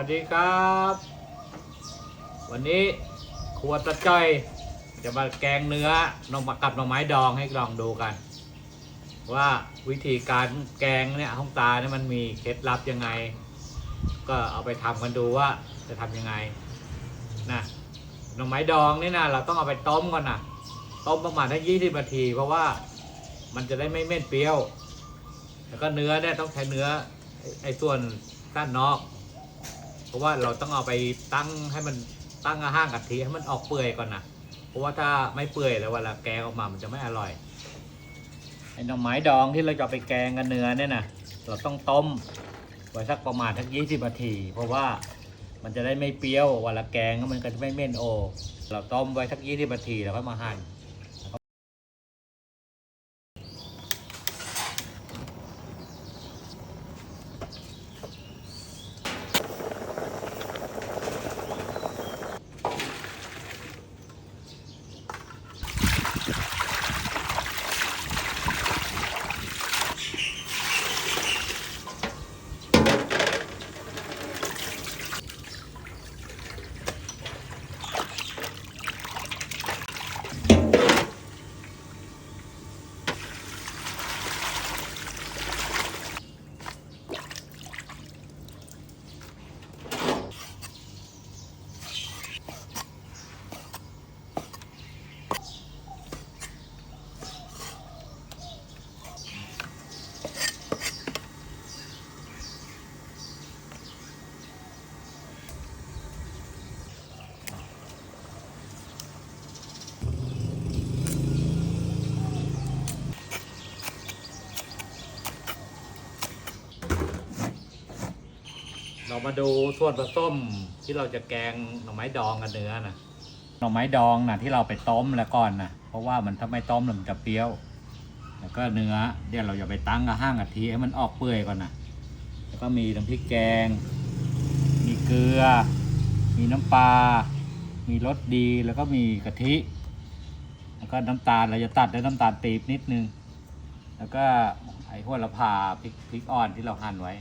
วัสดีครับ วันนี้ครัวตะจ้อย จะมาแกงเนื้อหนมกับหน่อไม้ดองให้ลองดูกัน ว่าวิธีการแกงเนี่ยห้องตาเนี่ยมันมีเคล็ดลับยังไง ก็เอาไปทำกันดูว่าจะทำยังไงนะหน่อไม้ดองนี่นะเราต้องเอาไปต้มก่อนนะต้มประมาณทั้งยี่สิบนาที เพราะว่ามันจะได้ไม่เม่นเปรี้ยว แล้วก็เนื้อเนี่ยต้องใช้เนื้อไอ้ส่วนด้านนอก เพราะว่าเราต้องเอาไปตั้งให้มันตั้งห้างกะทิให้มันออกเปื่อยก่อนนะเพราะว่าถ้าไม่เปื่อยแล้วเวลาแกงออกมามันจะไม่อร่อยไอ้หน่อไม้ดองที่เราจะไปแกงกับเนื้อเนี่ยนะเราต้องต้มไว้สักประมาณทักยี่สิบนาที เพราะว่ามันจะได้ไม่เปรี้ยวเวลาแกงแล้วมันก็จะไม่เม่นโอเราต้มไว้สักยี่สิบนาทีแล้วก็มาหั่น เรามาดูส่วนผสมที่เราจะแกงหน่อไม้ดองกับเนื้อนะหน่อไม้ดองนะที่เราไปต้มแล้วก่อนนะเพราะว่ามันถ้าไม่ต้มแล้วมันจะเปรี้ยว แล้วก็เนื้อเดี๋ยวเราจะไปตั้งกับห้างกะทิให้มันออกเปื่อยก่อนนะแล้วก็มีน้ำพริกแกง มีเกลือ มีน้ำปลา มีรสดีแล้วก็มีกะทิ แล้วก็น้ำตาลเราจะตัดด้วยน้ำตาลปีบนิดนึง แล้วก็ไอ้หัวละพาพริกพริกอ่อนที่เราหั่นไว้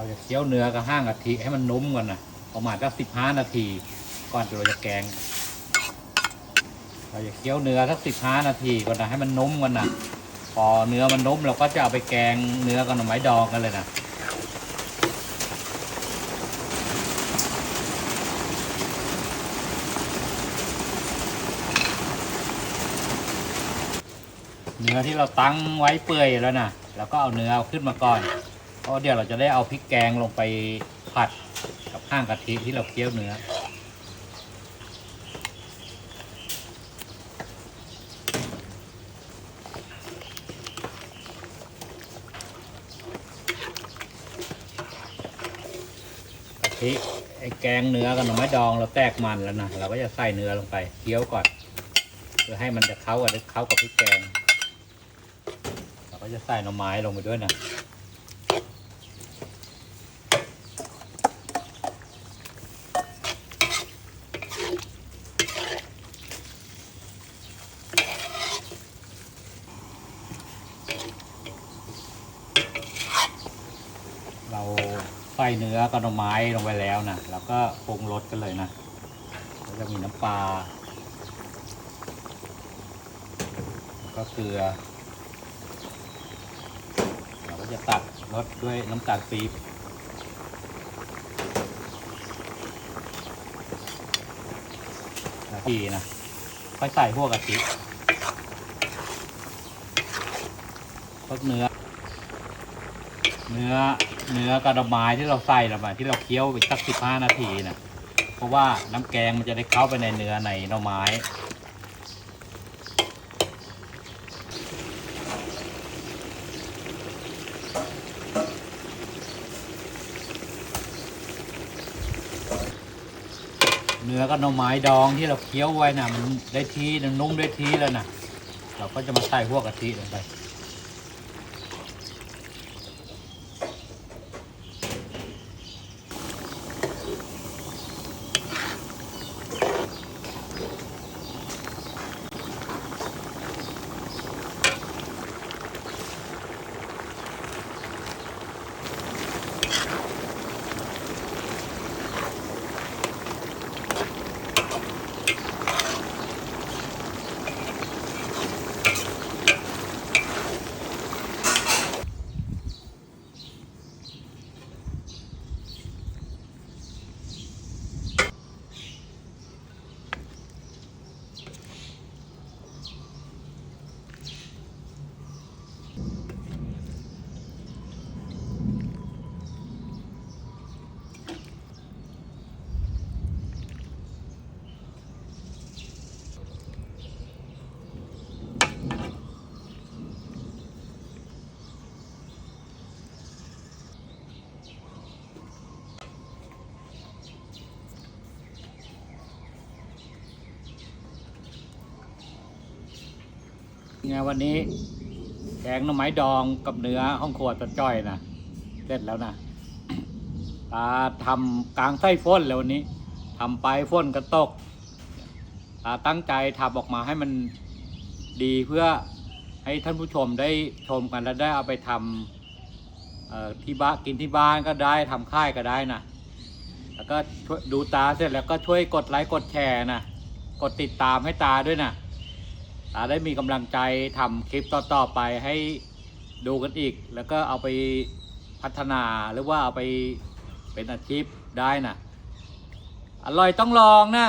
เราจะเคี่ยวเนื้อกับห้างกะทิให้มันนุ่มก่อนนะประมาณสักสิบห้านาที ก่อนที่เราจะแกง เราจะเคี่ยวเนื้อสักสิบห้านาทีก่อนนะให้มันนุ่มก่อนนะพอเนื้อมันนุ่มเราก็จะเอาไปแกงเนื้อกับหน่อไม้ดองกันเลยนะเนื้อที่เราตั้งไว้เปื่อยแล้วนะเราก็เอาเนื้อขึ้นมาก่อน ราะเดี๋ยวเราจะได้เอาพริกแกงลงไปผัดกับข้างกะทิที่เราเคี่ยวเนื้อ กะทิไอ้แกงเนื้อกับหน่อไม้ดองเราแตกมันแล้วนะเราก็จะใส่เนื้อลงไปเคี่ยวก่อนเพื่อให้มันจะเข้ากับเข้ากับพริกแกง เราก็จะใส่หน่อไม้ลงไปด้วยนะ เราใส่เนื้อกับหน่อไม้ลงไปแล้วนะแล้วก็ปรุงรสกันเลยนะแล้วจะมีน้ำปลาแล้วก็เกลือเราก็จะตัดรสด้วยน้ำตาลปี๊บนาทีนะค่อยใส่พวกกะทิพวกเนื้อ เนื้อเนื้อกระดองไม้ที่เราใส่ลงไปที่เราเคี้ยวอีกสักสิบห้านาทีนะเพราะว่าน้ำแกงมันจะได้เข้าไปในเนื้อในหน่อไม้เนื้อกับหน่อไม้ดองที่เราเคี้ยวไว้นะมันได้ทีนุ่มได้ทีแล้วน่ะ เราก็จะมาใส่พวกกะทิลงไป ไงวันนี้แกงหน่อไม้ดองกับเนื้อห้องครัวตะจ้อยนะเสร็จแล้วนะตาทำกลางไส้ฟ้นแล้ววันนี้ทำไปฟ้นกระตกตาตั้งใจทำออกมาให้มันดีเพื่อให้ท่านผู้ชมได้ชมกันแล้วได้เอาไปทำที่บ้านกินที่บ้านก็ได้ทำค่ายก็ได้นะแล้วก็ดูตาเสร็จแล้วก็ช่วยกดไลค์กดแชร์นะ กดติดตามให้ตาด้วยนะ ตาได้มีกำลังใจทำคลิปต่อๆไปให้ดูกันอีก แล้วก็เอาไปพัฒนาหรือว่าเอาไปเป็นอาชีพได้นะอร่อยต้องลองนะ